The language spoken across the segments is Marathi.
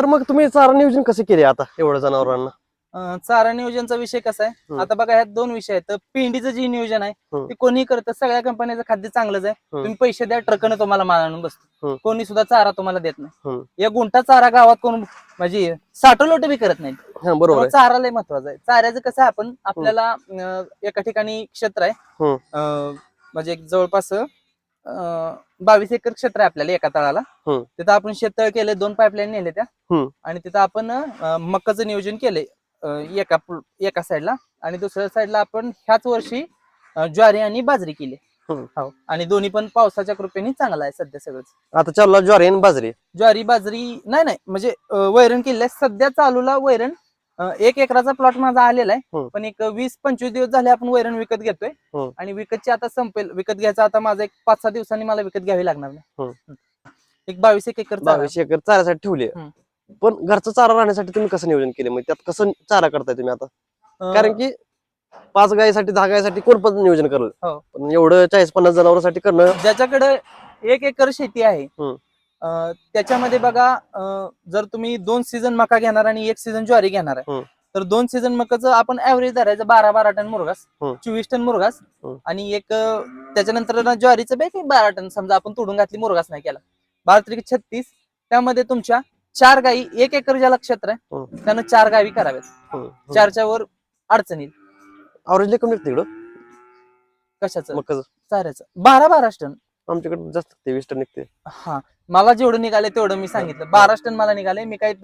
तर मग तुम्ही चारा नियोजन कसं केले आता एवढ्या जनावरांना अं, चारा नियोजनाचा विषय कसा आहे हम्म. आता बघा ह्यात दोन विषय आहेत पेंडीचं जे नियोजन आहे हम्म. ते कोणी करतं सगळ्या कंपन्याचं खाद्य चांगलंच आहे हम्म. तुम्ही पैसे द्या ट्रकनं तुम्हाला माल आणून हम्म. बसतो कोणी सुद्धा चारा तुम्हाला देत नाही. एक गुंठा चारा गावात कोण म्हणजे साठो लोट बी करत नाही हा बरोबर त्यामुळे आहे चारा लय महत्त्वाचा आहे चाऱ्याचं कसं आहे आपण आपल्याला अं, एका ठिकाणी क्षेत्र आहे हम्म. अं, म्हणजे एक जवळपास बावीस एकर क्षेत्र आहे आपल्याला एका तळाला. तिथं आपण शेततळ केले दोन पाईपलाईन नेले त्या. आणि तिथं आपण मक्काचं नियोजन केलंय अं, एका एका साईडला आणि दुसऱ्या साईडला आपण ह्याच वर्षी ज्वारी आणि बाजरी केली. हो. आणि दोन्ही पण पावसाच्या कृपेने चांगला आहे सध्या सगळंच. आता चालला ज्वारी आणि बाजरी. ज्वारी बाजरी नाही नाही म्हणजे वैरण आहे सध्या चालूला वैरण एक एकराचा प्लॉट माझा आलेला आहे हम्म. पण एक वीस पंचवीस दिवस झाले आपण वैरण विकत घेतोय हम्म. आणि विकतची आता संपेल विकत घ्यायचा आता माझा एक पाच सहा दिवसांनी मला विकत घ्यावी लागणार नाही. हम्म. एक बावीस एक एकर. बावीस एकर चाऱ्यासाठी ठेवली. पण घरचा चारा राहण्यासाठी तुम्ही कसं नियोजन केले मग त्यात कसं चारा करताय तुम्ही आता कारण की पाच गायीसाठी दहा गायीसाठी कोण पण नियोजन करल हो. एवढं चाळीस पन्नास जनावरांसाठी करणं ज्याच्याकडे एक एकर शेती आहे त्याच्यामध्ये बघा जर तुम्ही दोन सीझन मका घेणार आणि एक सीझन ज्वारी घेणार आहे. तर दोन सीझन मकाचं आपण ऍव्हरेज धरायचं बारा बारा टन मुरगास. चोवीस टन मुरगास. आणि एक त्याच्यानंतर ज्वारीचं बे काही बारा टन समजा आपण तोडून घातली मुरगास नाही केला बारा त्रिक छत्तीस त्यामध्ये तुमच्या चार गायी एक एकर ज्याला क्षेत्र आहे. त्यानं चार गायी कराव्यात. चारच्या वर अडचणी अवरेज कमी निघते इकडं कशाचं मग कसं चाऱ्याचं बारा बारा टन आमच्याकडे जास्त ते वीस टन निघते हा मला जेवढं निघाले तेवढं मी सांगितलं. बारा टन मला निघाले मी काही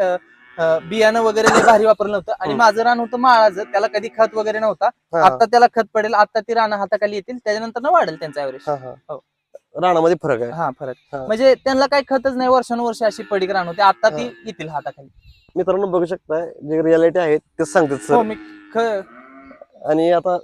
अं, बियाणं वगैरे लय भारी वापरलं नव्हतं. आणि हम्म. माझं रान होतं माळाचं. त्याला कधी खत वगैरे नव्हता. हा, आता त्याला खत पडेल. आता ती रानं हाताखाली येतील. त्याच्यानंतर ना वाढेल त्यांचा ऍव्हरेज हा, हा. हो. रानामध्ये फरक आहे. हा फरक. हा. म्हणजे त्यांना काही खतच नाही. वर्षानुवर्ष अशी पडीक रान होते. आता ती. येतील हाताखाली. मित्रांनो बघू शकता जे रियालिटी आहे तेच सांगतात हो सर मी ख- आणि आता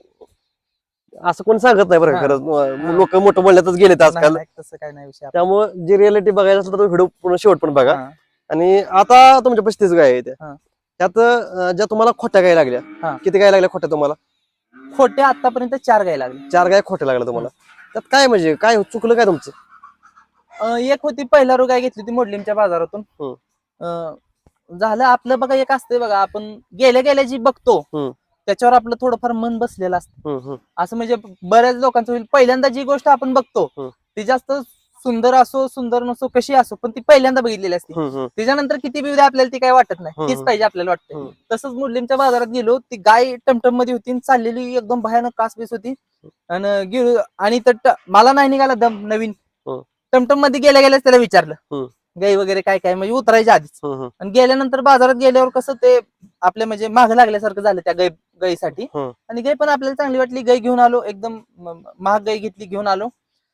असं कोण सांगत नाही बरं हा. खरं लोक मोठं बोलण्यातच गेलेत नाही, आजकाल नाही, तसं काही नाही विषय त्यामुळे जी रियालिटी बघायला असेल तर व्हिडिओ पूर्ण शेवट पण बघा हा. आणि आता तुमच्या पस्तीस गाय आहेत हा. त्यात अं, ज्या तुम्हाला खोट्या गाय लागल्या हा. किती गाय लागल्या खोट्या तुम्हाला खोटे आतापर्यंत चार गाय लागले चार गाय खोट्या लागल्या तुम्हाला त्यात काय म्हणजे काय चुकलं काय तुमचं अं, एक होती पहिला रो गाय घेतली होती मोडलीमच्या बाजारातून हम्म. अं, झालं आपलं बघा एक असतंय बघा आपण गेल्या गेल्या जी बघतो हम्म. त्याच्यावर आपलं थोडंफार मन बसलेलं असतं हम्म. असं म्हणजे बऱ्याच लोकांचं होईल पहिल्यांदा जी गोष्ट आपण बघतो हम्म. ती जास्त सुंदर असो सुंदर नसो कशी असो पण ती पहिल्यांदा बघितलेली असते हम्म, हम्म. त्याच्यानंतर किती बी उद्या आपल्याला ती काय वाटत नाही हम्म. तीच पाहिजे आपल्याला वाटते हम्म. तसंच मुस्लिमच्या बाजारात गेलो ती गाय टमटममध्ये होती आणि चाललेली एकदम भयानक कासबीस होती आणि गेलो आणि तर ट- मला नाही निघाला दम नवीन हम्म. टमटममध्ये गेल्या गेल्याच त्याला विचारलं हम्म. गाई वगैरे काय काय म्हणजे उतरायच्या आधीच. हम्म. आणि गेल्यानंतर बाजारात गेल्यावर कसं ते आपल्या म्हणजे माग लागल्यासारखं झालं त्या गाई गाईसाठी. हम्म. आणि गाई पण आपल्याला चांगली वाटली गाई घेऊन आलो एकदम म- महाग गाई घेतली घेऊन आलो.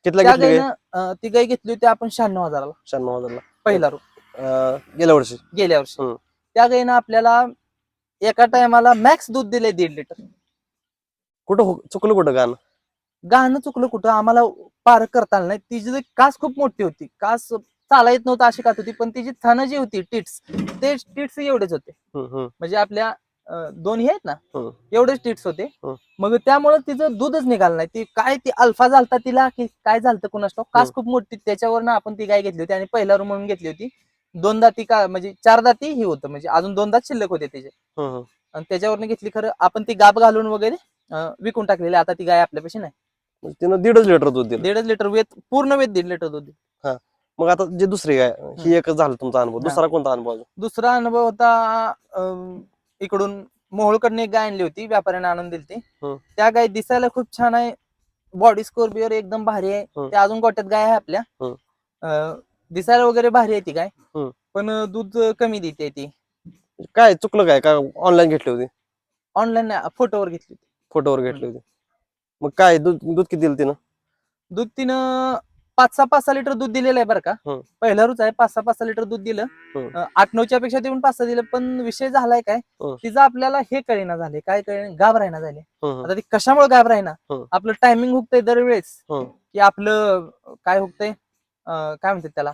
कितला त्या घेतली गाईनं अं, ती गाई घेतली होती आपण शहाण्णव हजाराला. शहाण्णव हजारला. पहिला रो अं, गेल्या वर्षी? गेल्या वर्षी. हम्म. त्या गाईनं आपल्याला एका टायमाला मॅक्स दूध दिले दीड लिटर. कुठं हो- चुकलं कुठं गाणं? गाणं चुकलं कुठं? आम्हाला पार करता आलं नाही. तिची जी कास खूप मोठी होती कास चाला येत नव्हतं अशी कात होती पण तिची थन जी होती टिट्स ते टिट्स एवढेच होते. म्हणजे आपल्या अं, दोन्ही आहेत ना. एवढेच टिट्स होते. मग त्यामुळे तिचं दूधच निघालं नाही ती काय ती अल्फा झालता तिला की काय झालं कुणास कास. खूप मोठी त्याच्यावरनं आपण ती गाय घेतली होती आणि पहिला रूम म्हणून घेतली होती दोन दाती का म्हणजे चार दाती ही होतं म्हणजे अजून दोन दात शिल्लक होते त्याचे. आणि त्याच्यावरनं घेतली खरं आपण ती गाब घालून वगैरे विकून टाकलेली आता ती गाय आपल्यापाशी नाही म्हणजे तिनं दीडच लिटर दूध दिलं दीडच लिटर वेत पूर्ण वेत दीड लिटर दूध दिलं. मग आता जे दुसरी गाय ही एकच झालं तुमचा अनुभव. दुसरा कोणता अनुभव अजून? दुसरा अनुभव होता अं, इकडून मोहोळकडनं एक गाय आणली होती व्यापाऱ्याने आणून दिली ती. त्या गाय दिसायला खूप छान आहे. बॉडी स्कोर बिअर एकदम भारी आहे. त्या अजून गोट्यात गाय आहे आपल्या. हम्म. अं, दिसायला वगैरे भारी आहे ती गाय. हम्म. पण अं, दूध कमी देते ती. काय चुकलं काय? का ऑनलाईन घेतली होती? ऑनलाईन फोटोवर घेतली होती. फोटोवर घेतली होती. मग काय दूध दूध किती दिलं तिनं? दूध तिनं पाच सहा पाच सहा लिटर दूध दिलेलं आहे बरं का. पहिला रुच आहे पाच सहा पाच सहा लिटर दूध दिलं. अं, आठ नऊच्या पेक्षा देऊन पाच सहा दिलं पण विषय झालाय काय. तिचं आपल्याला हे कळेना झाले काय कळे राहिना झाले हम्म, हम्म. आता ती कशामुळे राहिना हम्म. आपलं टायमिंग हुकतंय दरवेळेस हम्म. की आपलं काय हुकतंय अं, काय म्हणतात त्याला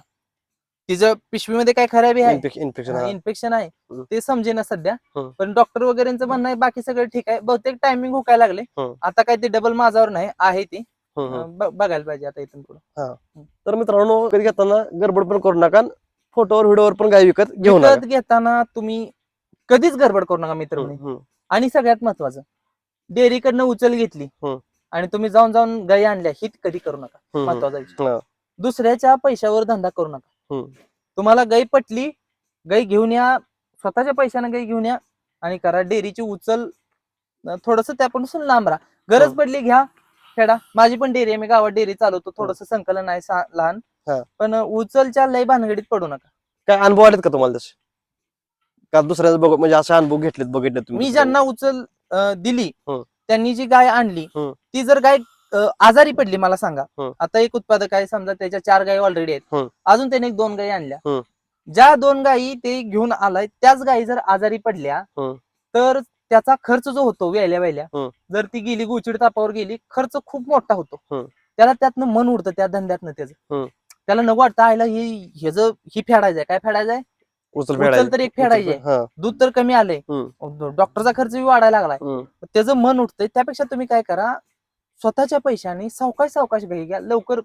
तिचं पिशवीमध्ये काय खराबी आहे इन्फेक्शन इन्फेक्शन हा. इन्फेक्शन आहे. ते समजे ना सध्या. पण डॉक्टर वगैरेंचं म्हणणं आहे बाकी सगळं ठीक आहे बहुतेक टायमिंग हुकायला लागले. आता काय ते डबल माझावर नाही आहे ती. अं, ब- बघायला पाहिजे आता इथून पुढे तर मित्रांनो कधी घेताना गडबड पण करू नका फोटोवर व्हिडिओवर पण गाय विकत घेऊ नका विकत घेताना तुम्ही कधीच गडबड करू नका मित्र हम्म, हम्म. आणि सगळ्यात महत्वाचं डेअरीकडनं उचल घेतली हम्म. आणि तुम्ही जाऊन जाऊन गाई आणल्या ही कधी करू नका हम्म, हम्म. महत्त्वाचा विषय हा. दुसऱ्याच्या पैशावर धंदा करू नका हम्म. तुम्हाला गाई पटली गाई घेऊन या स्वतःच्या पैशाने गाई घेऊन या आणि करा डेअरीची उचल थोडस त्यापासून लांब राहा गरज हो. पडली घ्या खेडा माझी पण डेअरी आहे मी गावात डेअरी चालवतो थोडस संकलन आहे सा- लहान हा. पण उचलच्या लय भानगडीत पडू नका काय अनुभव आलेत का तुम्हाला तसे का दुसऱ्याच बघ म्हणजे असे अनुभव घेतलेत बघितले तुम्ही मी ज्यांना उचल अं, दिली. त्यांनी जी गाय आणली. ती जर गाय अं, आजारी पडली मला सांगा. आता एक उत्पादक आहे समजा त्याच्या चार गायी ऑलरेडी आहेत. अजून त्याने एक दोन गायी आणल्या. ज्या दोन गायी ते घेऊन आलाय त्याच गायी जर आजारी पडल्या. तर त्याचा खर्च जो होतो वेल्या वेल्या हं. जर ती गेली गुचिड तापावर गेली खर्च खूप मोठा होतो. त्याला त्यातनं मन उडतं त्या धंद्यातनं त्याचं. त्याला नको वाटतं आयला ही ह्याच ही फेडायचंय काय फेडायचंय उचल. तर एक फेडायची आहे. दूध तर कमी आलंय. डॉक्टरचा खर्च वाढायला लागलाय. त्याचं मन उठतंय त्यापेक्षा तुम्ही काय करा स्वतःच्या पैशाने सावकाश सावकाश गाई घ्या लवकर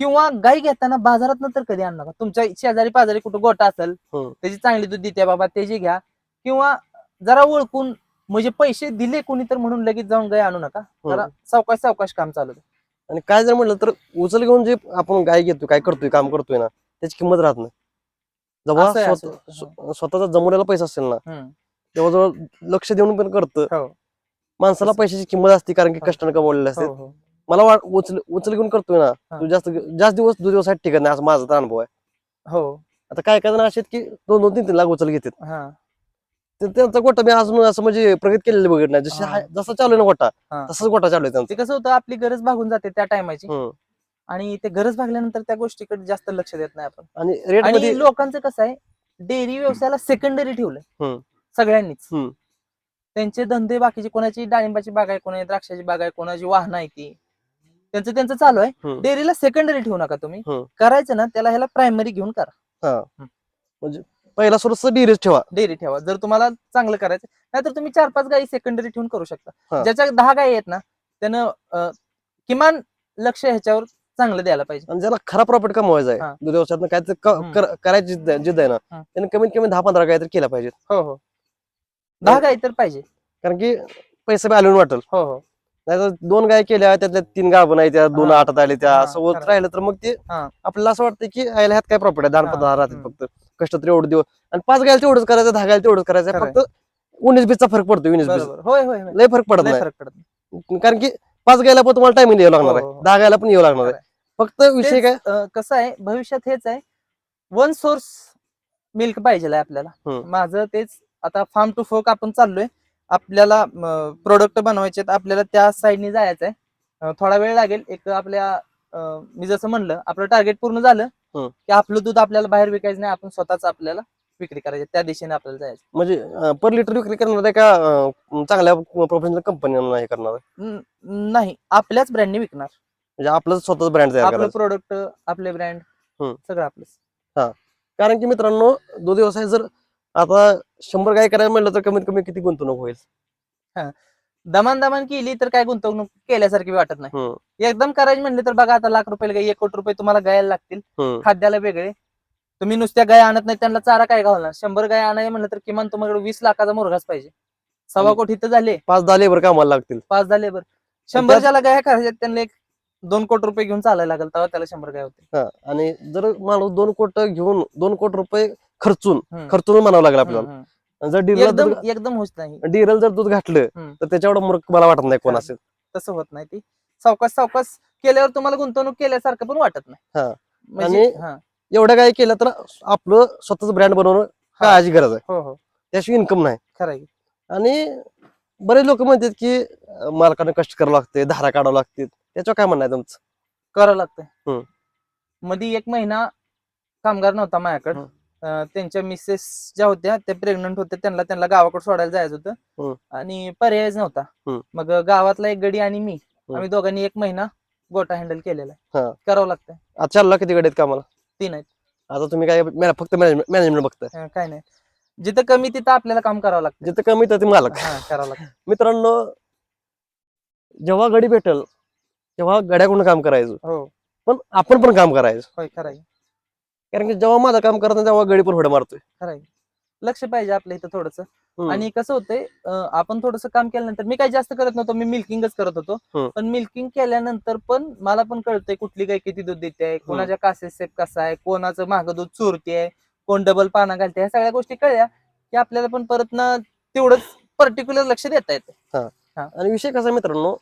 किंवा गाई घेताना बाजारात तर कधी आणू नका तुमच्या शेजारी पाजारी कुठं गोटा असेल. त्याची चांगली दूध देते बाबा त्याची घ्या किंवा जरा ओळखून म्हणजे पैसे दिले कोणी तर म्हणून लगेच जाऊन गाय आणू नका जरा हं. सावकाश सावकाश काम चालू. आणि काय जर म्हटलं तर उचल घेऊन जे आपण गाय घेतोय काय करतोय काम करतोय ना त्याची किंमत राहत नाही जेव्हा असं आहे, स्वतः- असं आहे. स्व- स्वतःचा जमवलेला पैसा असेल ना. तेव्हा जवळ लक्ष देऊन पण करतं हो माणसाला. पैशाची किंमत असते कारण की हो. कष्टाने कमवलेले असते हो, हो. मला वाट उचल उचल घेऊन करतोय ना हा. तू जास्त जास्त दिवस दो दिवस टिकत नाही असं माझा तर अनुभव आहे हो आता काय काय जण असे आहेत की दोन दोन तीन तीन लाख उचल घेतात हा ते- त्यांचा गोटा मी अजून असं म्हणजे प्रगत केलेलं बघत नाही जशी हा. हाय- जसा चालू आहे ना गोटा हा. तसाच गोटा चालू आहे त्यांचा ते कसं होतं आपली गरज भागून जाते त्या टायमाची हम्म. आणि ते गरज भागल्यानंतर त्या गोष्टीकडे जास्त लक्ष देत नाही आपण आणि रेटमध्ये आणि लोकांचं कसं आहे डेअरी व्यवसायाला सेकंडरी ठेवलंय हम्म. सगळ्यांनीच हम्म. त्यांचे धंदे बाकीचे कोणाची डाळिंबाची बाग आहे कोणाची द्राक्षाची बाग आहे कोणाची वाहन आहे ती त्यांचं त्यांचं चालू आहे हम्म. डेअरीला सेकंडरी ठेवू नका तुम्ही हम्म. करायचं ना त्याला ह्याला प्रायमरी घेऊन करा पहिला सोर्स डिरेज ठेवा डेअरी ठेवा जर तुम्हाला चांगलं करायचं नाहीतर तुम्ही चार पाच गाई सेकंडरी ठेवून करू शकता हा. ज्याच्या दहा गाई आहेत ना त्यानं अं, किमान लक्ष ह्याच्यावर चांगलं द्यायला पाहिजे आणि ज्याला खरा प्रॉफिट कमवायचा हा. आहे दूध व्यवसायात काय हम्म. करायची जिद्द आहे- जिद्द आहे ना हा. त्याने कमीत कमी दहा पंधरा काय तर केला पाहिजे हो हो दहा गाई तर पाहिजे कारण की पैसे बी आलून वाटेल हो हो नाही तर दोन गाय केल्या त्यातल्या तीन गाभण आहे त्या दोन हा. आठात आले त्या हा, असं होत खरं. राहिलं तर मग ते हा. आपल्याला असं वाटतं की यायला ह्यात काय प्रॉफिट आहे दहा हा, पंधरा हम्म. फक्त कष्ट तर एवढं दिवस आणि पाच गायला तेवढंच करायचं दहा गायला तेवढंच करायचं. फक्त उन्नीस बीसचा फरक पडतो उन्नीस बीस. बरोबर. होय होय होय. लय फरक पडत नाही. फरक पडत नाही. कारण की पाच गायला पण तुम्हाला टायमिंग द्यावं लागणार हो, आहे. हो, हो. दहा गायला पण यावं लागणार आहे. फक्त विषय काय? तेच, अं, कसं आहे भविष्यात हेच आहे. वन सोर्स मिल्क पाहिजे आपल्याला. हम्म. माझं तेच आता फार्म टू फोक आपण चाललोय. आपल्याला प्रोडक्ट बनवायचे आहेत, आपल्याला त्या साईडने जायचं आहे अं, थोडा वेळ लागेल. एक आपल्या अं, मी जसं म्हणलं आपलं टार्गेट पूर्ण झालं. की आपलं दूध आपल्याला बाहेर विकायचं नाही आपण स्वतःच आपल्याला विक्री करायची त्या दिशेने आपल्याला जायचं. म्हणजे पर लिटर विक्री करणार आहे का अं, चांगल्या प्रोफेशनल कंपन्यांना हे करणार आहे? न- नाही आपल्याच ब्रँडने विकणार. म्हणजे आपलं स्वतःच ब्रँड तयार आपलं करायचं. प्रोडक्ट आपले ब्रँड हम्म. सगळं आपलं कारण की मित्रांनो दूध व्यवसाय जर आता शंभर गाय करायला म्हणलं तर कमीत कमी किती गुंतवणूक होईल? दमान दमान केली तर काय गुंतवणूक केल्यासारखी वाटत नाही. एकदम करायची म्हणले तर बघा आता लाख रुपयाला गाई एक कोटी रुपये तुम्हाला गायला लागतील. खाद्याला वेगळे. तुम्ही नुसत्या गाय आणत नाही त्यांना चारा काय घालणार? शंभर गाय आणाय म्हणलं तर किमान तुम्हाला वीस लाखाचा मुरघास पाहिजे. सव्वा कोटी तर झाले. पाच दहा लेबर कामाला लागतील. पाच झाले बरं शंभर ज्याला गाय करायच्या त्यांना एक दोन कोटी रुपये घेऊन चालायला लागेल तेव्हा त्याला शंभर गाय होते आणि जर माणूस दोन कोट घेऊन दोन कोटी रुपये खर्चून. खर्चून म्हणावं लागेल आपल्याला. जर डिरल एकदम एकदम होत नाही डिरल जर दूध घातलं हम्म. तर त्याच्यावर मूर्ख मला वाटत नाही कोण. असेल तसं होत नाही ती सावकाश सावकाश केल्यावर तुम्हाला गुंतवणूक केल्यासारखं पण वाटत नाही. म्हणजे आणि- हा, एवढ्या काय केलं तर आपलं स्वतःच ब्रँड बनवणं. काळाची गरज आहे हो हो त्याशिवाय इन्कम नाही खरं आहे. आणि बरेच लोक म्हणतात की अं, मालकानं कष्ट करावं लागते धारा काढावं लागते त्याच्यावर काय म्हणणं आहे तुमचं करावं लागतंय हम्म. मध्ये एक महिना कामगार नव्हता माझ्याकडे हम्म. त्यांच्या मिसेस ज्या होत्या त्या प्रेग्नंट होत्या त्यांना त्यांना गावाकडे सोडायला जायचं. होतं. आणि पर्यायच नव्हता. मग गावातला एक गडी आणि मी. आम्ही दोघांनी एक महिना गोटा हँडल केलेला. आहे. करावं लागतंय. चालला किती गडे आहेत कामाला? तीन आहेत. आता तुम्ही काय फक्त मॅनेजमेंट बघताय. काय नाही. जिथं कमी तिथं आपल्याला काम करावं लागतं जिथं कमी तर ते मालक. हा करावं लागतं मित्रांनो जेव्हा गडी भेटल तेव्हा गड्याकडून काम करायचं. हो. पण आपण पण काम करायचं. कारण की जेव्हा माझं काम करत नाही तेव्हा गडी पण होड्या मारतोय खरंय लक्ष पाहिजे आपल्या इथं थोडस हम्म. आणि कसं होतंय अं, आपण थोडस काम केल्यानंतर मी काही जास्त करत नव्हतो मी मिल्किंगच करत होतो. पण मिल्किंग केल्यानंतर पण मला पण कळतंय कुठली गाय किती दूध देते कोणाच्या कासेस सेप कसा आहे कोणाचं मागं दूध चोरते कोण डबल पाना घालते ह्या सगळ्या गोष्टी कळल्या की आपल्याला पण परत ना तेवढंच पर्टिक्युलर लक्ष देता येतं आणि विषय कसा आहे मित्रांनो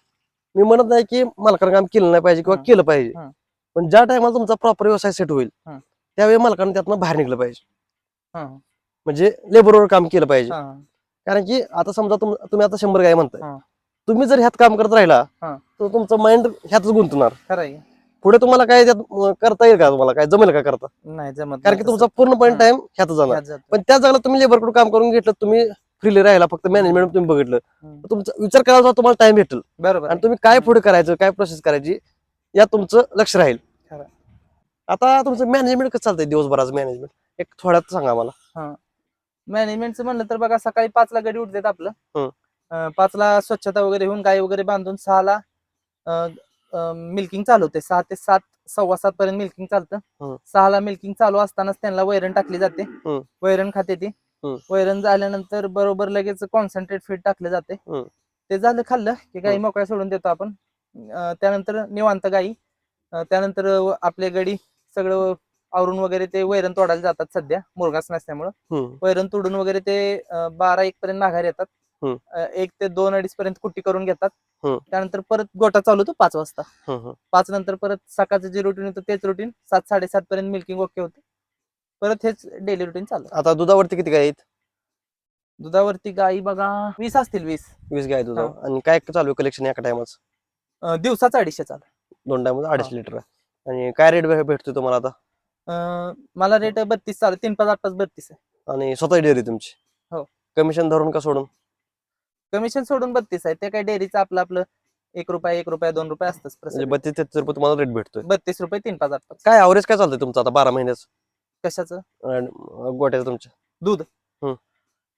मी म्हणत नाही की मालकानं काम केलं नाही पाहिजे किंवा हं. केलं पाहिजे हं. पण ज्या टायमाला तुमचा प्रॉपर व्यवसाय सेट होईल हं. त्यावेळी मालकानं त्यातनं बाहेर निघलं पाहिजे म्हणजे लेबरवर काम केलं पाहिजे कारण की आता समजा तुम- तुम्ही आता शंभर गाय म्हणताय. तुम्ही जर ह्यात काम करत राहिला. तर तुमचं माइंड ह्यातच गुंतणार पुढे तुम्हाला काय त्यात करता येईल का तुम्हाला काय जमेल का करता नाही जमत कारण की. तुमचा पूर्णपणे. टाइम ह्यात जाणार. पण त्या जागेला तुम्ही लेबरकडून काम करून घेतलं तुम्ही फ्रीली राहिला फक्त मॅनेजमेंट तुम्ही बघितलं तुमचा विचार करायला तुम्हाला टाइम भेटेल बरोबर आणि. तुम्ही काय. पुढे करायचं काय प्रोसेस करायची यात तुमचं लक्ष राहील. आता तुमचं मॅनेजमेंट कसं चालतंय दिवसभराचं मॅनेजमेंट एक थोड्यात सांगा मला मॅनेजमेंटचं म्हणलं तर बघा सकाळी पाचला गडी उठतात आपलं हं. अं, पाचला स्वच्छता वगैरे होऊन गाय वगैरे बांधून सहाला मिल्किंग चालू होते सहा ते सात सव्वा सात पर्यंत मिल्किंग हं. चालतं सहाला मिल्किंग चालू असतानाच त्यांना वैरण टाकली जाते. वैरण खाते ती हं. वैरण झाल्यानंतर बरोबर लगेच कॉन्सन्ट्रेट फीड टाकले जाते हं. ते झालं खाल्लं की गाई. मोकळ्या सोडून देतो आपण अं, त्यानंतर निवांत गाई अं, त्यानंतर अं, आपले गडी सगळं आवरून वगैरे ते वैरण तोडायला जातात सध्या मुरगास नसल्यामुळं. वैरण तोडून वगैरे ते बारा एक पर्यंत माघार येतात. एक ते दोन अडीच पर्यंत कुट्टी करून घेतात. त्यानंतर परत गोटा चालू होतो पाच वाजता. पाच नंतर परत सकाळचं जे रुटीन होतं तेच रुटीन सात साडेसात पर्यंत मिल्किंग ओके होते. परत हेच डेली रुटीन चालू आता दुधावरती किती गाय आहेत? दुधावरती गाई बघा वीस असतील वीस. वीस गाय दुधावर. आणि काय चालू कलेक्शन एका टायमाच दिवसाचा अडीचशे चालू दोन टायमाच अडीचशे लिटर आणि काय रेट भेटतोय तुम्हाला आता? अं, मला रेट बत्तीस चालू तीन पाच आठ पाच बत्तीस आहे. आणि स्वतः डेअरी तुमची? हो. कमिशन धरून का सोडून? कमिशन सोडून बत्तीस आहे. ते काय डेअरीचं आपलं आपलं एक रुपया एक रुपया दोन रुपये असतंच म्हणजे. बत्तीस तेहतीस रुपये तुम्हाला रेट भेटतोय. बत्तीस रुपये तीन पाच आठ पाच. काय अवरेज काय चालतंय तुमचं आता बारा महिन्याच? कशाचं? गोट्याचं तुमच्या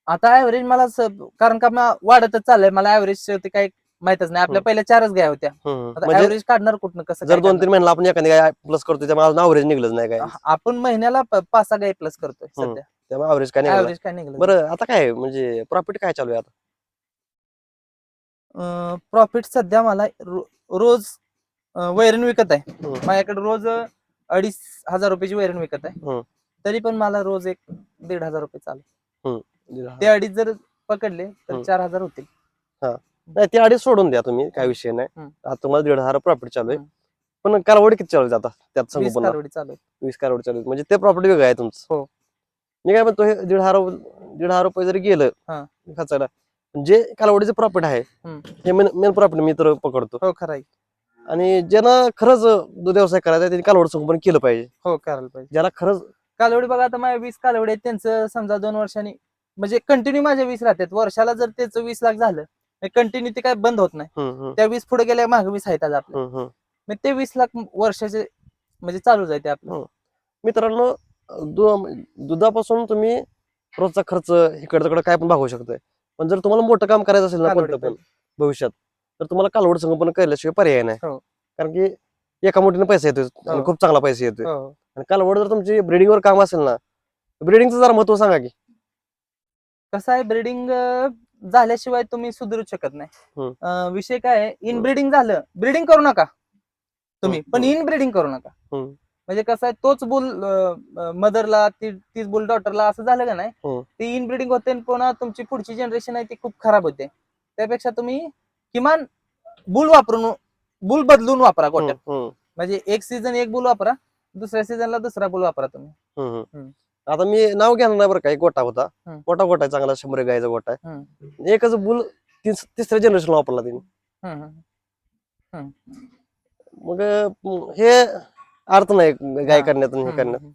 आता ऍव्हरेज मला स- कारण का मा- वाढतच चाललंय. मला ऍव्हरेज ते काही माहितच नाही आपल्या. पहिल्या चारच गाय होत्या. आता म्हणजे ऍव्हरेज काढणार कुठनं कसं जर काय दोन? तीन महिन्याला आपण एखादी गाय प्लस करतोय त्यामुळे अजून अवरेज निघलंच नाही काय आपण महिन्याला प- पाच सहा गाय प्लस करतोय हम्म. सध्या त्यामुळे अवरेज काय निघालं ऍव्हरेज काय निघालं बरं आता काय म्हणजे प्रॉफिट काय चालू आहे आता प्रॉफिट सध्या मला रो- रोज अं, वैरण विकत आहे हम्म. माझ्याकडे रोज अं, अडीच हजार रुपयाची वैरण विकत आहे. तरी पण मला रोज एक दीड हजार रुपये चालू ते अडीच जर पकडले तर हम्म. चार हजार होतील ते अडीच सोडून द्या तुम्ही काय विषय नाही. आता तुम्हाला दीड हजार प्रॉफिट चालू आहे. पण कालवडी किती चालू आहे आता त्यात सांगू वीस पण. वीस कालवडी चालू. म्हणजे ते प्रॉफिट वेगळं आहे तुमचं हो. मी काय म्हणतो हे दीड हजार दीड हजार रुपये जरी गेलं हा. खर्चाला जे कालवडीचं प्रॉफिट आहे. हे मेन प्रॉफिट मी तर पकडतो हो खरं आणि ज्यांना खरंच दूध व्यवसाय करायचा त्यांनी कालवड संगोपन केलं पाहिजे हो करायला पाहिजे ज्याला खरंच कालवडी बघा आता माझ्या वीस कालवडी आहेत त्यांचं समजा दोन वर्षांनी म्हणजे कंटिन्यू माझ्या वीस राहतात वर्षाला जर त्याचं वीस लाख झालं कंटिन्यू ते काय बंद होत नाही. हम्म, हम्म, त्या वीस पुढे गेल्या मागे वीस आहेत आज आपल्या. हम्म, हम्म. मग ते वीस लाख वर्षाचे म्हणजे आहे ते आपलं. मित्रांनो दु- दुधापासून तुम्ही रोजचा खर्च इकडं तिकडं काय पण भागवू शकताय. पण जर तुम्हाला मोठं काम करायचं असेल ना कोणतं पण भविष्यात तर तुम्हाला कालवड संगोपन केल्याशिवाय पर्याय नाही. हो. कारण की एका मोठीने पैसा येतोय आणि हो. खूप चांगला पैसा येतोय. हो. आणि कालवड जर तुमची ब्रिडिंग वर काम असेल ना ब्रिडिंगचं जरा महत्त्व सांगा की. कसं आहे ब्रीडिंग झाल्याशिवाय तुम्ही सुधरू शकत नाही. अं, विषय काय आहे? इन ब्रीडिंग झालं ब्रीडिंग करू नका. तुम्ही हम्म, पण हम्म. इन ब्रीडिंग करू नका. हम्म. म्हणजे कसं आहे तोच बुल मदरला तीच बुल डॉटरला असं झालं का नाही? हम्म. ती इन ब्रीडिंग होते आणि पुन्हा तुमची पुढची जनरेशन आहे ती खूप खराब होते. त्यापेक्षा तुम्ही किमान बुल वापरून बुल बदलून वापरा हम्म, हम्म, म्हणजे एक सीझन एक बुल वापरा दुसऱ्या सीझनला दुसरा बुल वापरा तुम्ही. हम्म, हम्म. आता मी नाव घेणार नाही बरं का एक गोटा होता हम्म. गोटा गोटा आहे चांगला शंभर एक गायचा गोटा आहे. एकच बुल तीस- तिसऱ्या जनरेशनला वापरला त्यांनी. मग अं, हे अर्थ नाही गाय हा. करण्यात आणि हे करण्यात.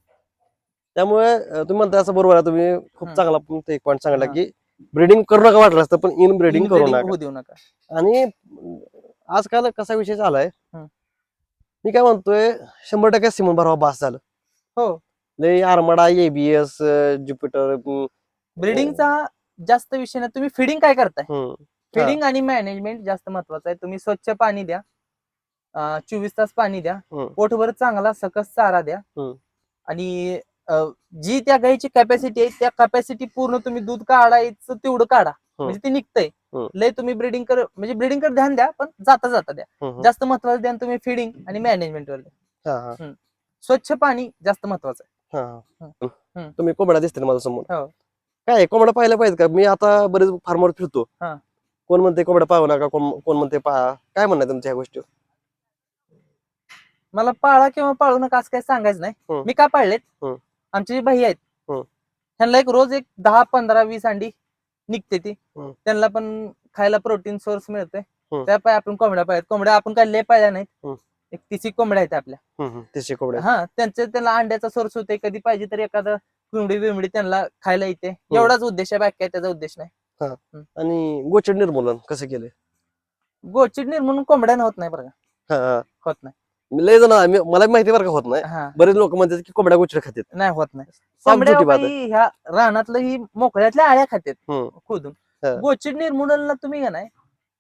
त्यामुळे अं, तुम्ही म्हणता असं बरोबर आहे तुम्ही खूप हम्म. चांगला तुमचा एक पॉईंट सांगितला हा. की ब्रिडिंग करू नका वाटलं असतं पण इन ब्रिडिंग करू नका देऊ नका आणि अं, आजकाल कसा विषय झालाय हम्म. मी काय म्हणतोय शंभर टक्के सिमन भरावा बास झालं हो लय आरमाडा एबीएस ज्युपिटर ब्रीडिंगचा जास्त विषय नाही. तुम्ही फिडिंग काय करताय? फिडिंग आणि मॅनेजमेंट जास्त महत्वाचं आहे. तुम्ही स्वच्छ पाणी द्या. चोवीस तास पाणी द्या. पोटभर चांगला सकस चारा द्या. आणि जी त्या गाईची कॅपॅसिटी आहे त्या कॅपॅसिटी पूर्ण तुम्ही दूध काढायचं तेवढं काढा. म्हणजे ते निघतंय. लय तुम्ही ब्रिडिंग कर म्हणजे ब्रिडिंग कर ध्यान द्या पण जाता जाता द्या. जास्त महत्वाचं ध्यान तुम्ही फिडिंग आणि मॅनेजमेंट वर द्या. स्वच्छ पाणी जास्त महत्वाचं आहे. हा. हम्म. तुम्ही कोंबड्या दिसतील माझ्यासमोर हो. काय कोंबड्या पाहिलं पाहिजे का मी आता बरेच फार्मवर फिरतो हा. कोण म्हणते कोंबड्या पाहू नका कोण कोण म्हणते पहा काय म्हणणं आहे तुमच्या ह्या गोष्टी मला पाळा किंवा पाळू नका असं काही सांगायचं नाही हम्म. मी का पाळलेत हम्म. आमचे जे भाई आहेत हम्म. त्यांना एक रोज एक दहा पंधरा वीस अंडी निघते ती हम्म. त्यांना पण खायला प्रोटीन सोर्स मिळते हम्म. त्या पाय आपण कोंबड्या पाहिजेत कोंबड्या आपण काय लय पाहिल्या नाहीत हम्म. एक तिसी कोंबड्या आहेत आपल्या. देशी कोंबड्या. हा त्यांचे त्यांना अंड्याचा सोर्स होते कधी पाहिजे तर एखादं कोंबडी बिंबडी त्यांना खायला येते. एवढाच उद्देश आहे बाकी काय त्याचा उद्देश नाही. आणि गोचिड निर्मूलन कसं केले गोचिड निर्मूलन कोंबड्यानं होत नाही बरं का. होत नाही. लय जण मला माहिती बरं का होत नाही. हा. बरेच लोक म्हणतात की कोंबड्या गोचिड खातात नाही होत नाही. कोंबड्या बात आहे. ह्या रानातलं ही मोकळ्यातल्या आळ्या हम्म. खोदून. हा. गोचिड निर्मूलनला तुम्ही का नाही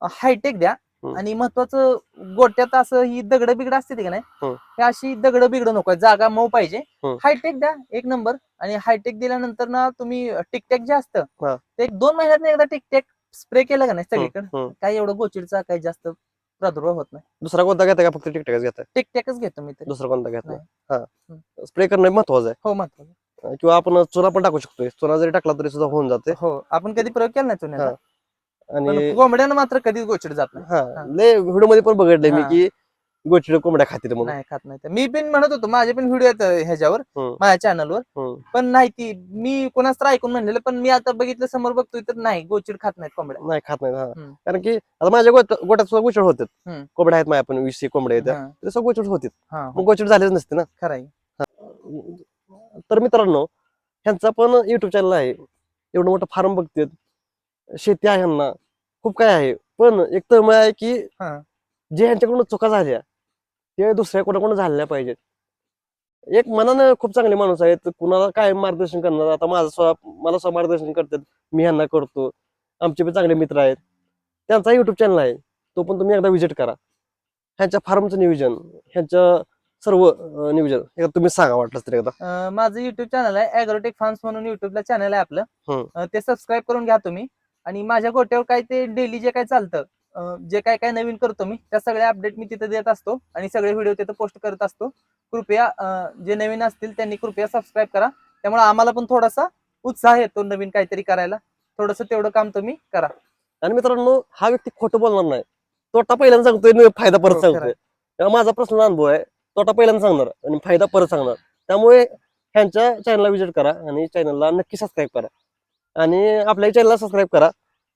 हायटेक द्या. आणि महत्वाचं गोट्यात असं ही दगड बिगड असते का नाही. हे. अशी दगड बिगड नको जागा मऊ पाहिजे. हायटेक द्या एक नंबर. आणि हायटेक दिल्यानंतर ना तुम्ही टिकटॅक जे असतं हा. ते एक दोन महिन्यात एकदा टिकटॅक स्प्रे केलं का नाही सगळीकडे. काही एवढं गोचिडचा काही जास्त प्रादुर्भाव होत नाही. दुसरा कोणता घेता का? फक्त टिकटॅकच घेता? टिकटॅकच घेतो मी दुसरा कोणता घेत? नाही. स्प्रे करणं महत्वाचं आहे. हो महत्वाचं किंवा आपण चुना पण टाकू शकतोय. चुना जरी टाकला तरी सुद्धा होऊन जाते. हो आपण कधी प्रयोग केला नाही चुन्याचा? आणि कोंबड्यानं मात्र कधीच गोचिड जात नाही हा हा. लय व्हिडिओमध्ये पण बघितलंय मी हा. की गोचिड कोंबड्या खातील म्हणून नाही खात नाही. मी पण म्हणत होतो माझे पण व्हिडिओ आहेत ह्याच्यावर हम्म. माझ्या चॅनलवर हम्म. पण नाही ती मी कोणाच तर ऐकून म्हणलेलं पण मी आता बघितलं समोर बघतोय तर नाही गोचिड खात नाहीत कोंबड्या नाही खात नाही हा हम्म. कारण की आता माझ्या गोट- गोट्यात सुद्धा गोचिड होते हम्म. कोंबड्या आहेत माझ्या पण वीस एक कोंबड्या आहेत हा, ते सगळं गोचिड होते हा, मग गोचिड झालेच नसते ना खरं आहे. तर मित्रांनो ह्यांचा पण युट्यूब चॅनल आहे एवढं मोठं फार्म बघतात शेती आहे ह्यांना. खूप काय आहे. पण एक तर आहे की हा. जे ह्यांच्याकडून चुका झाल्या ते दुसऱ्या कोणाकडून झाल्या पाहिजेत? एक मनानं खूप चांगले माणूस आहेत. कुणाला काय मार्गदर्शन करणार? आता माझं स्व मला स्व मार्गदर्शन करतात. मी ह्यांना करतो. आमचे पण चांगले मित्र आहेत. त्यांचा युट्यूब चॅनल आहे. तो पण तुम्ही एकदा व्हिजिट करा. ह्यांच्या फार्मचं नियोजन ह्यांच्या सर्व अं, नियोजन. एकदा तुम्ही सांगा वाटलं तरी एकदा. अं, माझं युट्यूब चॅनल आहे अॅग्रोटेक फार्म्स म्हणून युट्यूबला चॅनल आहे आपलं. हम्म. अं, ते सबस्क्राईब करून घ्या तुम्ही. आणि माझ्या गोट्यावर काय ते डेली जे काय चालतं जे काय काय नवीन करतो मी त्या सगळ्या अपडेट मी तिथे देत असतो आणि सगळे व्हिडिओ तिथे पोस्ट करत असतो. कृपया जे नवीन असतील त्यांनी कृपया सबस्क्राईब करा. त्यामुळे आम्हाला पण थोडासा उत्साह येतो नवीन काहीतरी करायला. थोडस तेवढं काम तुम्ही करा. आणि मित्रांनो हा व्यक्ती खोटं बोलणार नाही. तोटा पहिल्यांदा सांगतोय फायदा परत हो, सांगतोय. माझा पर्सनल अनुभव आहे तोटा पहिल्यांदा सांगणार आणि फायदा परत सांगणार. त्यामुळे ह्यांच्या चॅनलला व्हिजिट करा आणि चॅनलला नक्की सबस्क्राईब करा. आणि आपल्या चॅनलला सबस्क्राईब करा.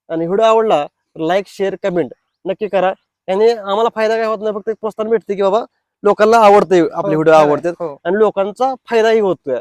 आणि व्हिडिओ आवडला लाईक शेअर कमेंट नक्की करा. आणि आम्हाला फायदा काय होत नाही फक्त एक प्रोत्साहन भेटते की बाबा लोकांना आवडते आपले हो, व्हिडिओ खरं आहे. आवडतात. हो. आणि लोकांचा फायदाही होतोय.